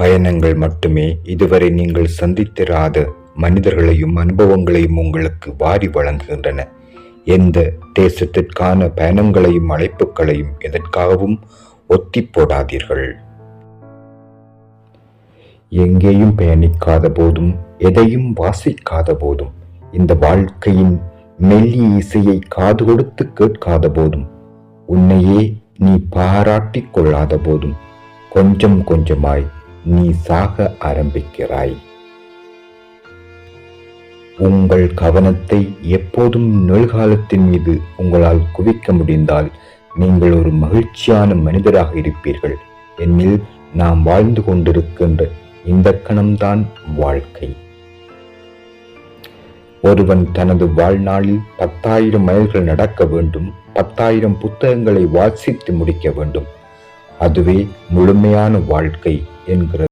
பயணங்கள் மட்டுமே இதுவரை நீங்கள் சந்தித்திராத மனிதர்களையும் அனுபவங்களையும் உங்களுக்கு வாரி வழங்குகின்றன. எந்த தேசத்திற்கான பயணங்களையும் அழைப்புகளையும் எதற்காகவும் ஒத்தி போடாதீர்கள். எங்கேயும் பயணிக்காத போதும் எதையும் வாசிக்காத போதும் இந்த வாழ்க்கையின் மெல்லிய இசையை காது கொடுத்து கேட்காத போதும் உன்னையே நீ பாராட்டி கொள்ளாத போதும் கொஞ்சம் கொஞ்சமாய் நீ சாக ஆரம்பிக்கிறாய். உங்கள் கவனத்தை எப்போதும் நிகழ்காலத்தின் மீது உங்களால் குவிக்க முடிந்தால் நீங்கள் ஒரு மகிழ்ச்சியான மனிதராக இருப்பீர்கள். என்னில் நாம் வாழ்ந்து கொண்டிருக்கின்ற இந்த கணம்தான் வாழ்க்கை. ஒருவன் தனது வாழ்நாளில் பத்தாயிரம் மைல்கள் நடக்க வேண்டும் பத்தாயிரம் புத்தகங்களை வாசித்து முடிக்க வேண்டும். அதுவே முழுமையான வாழ்க்கை. என்கிறது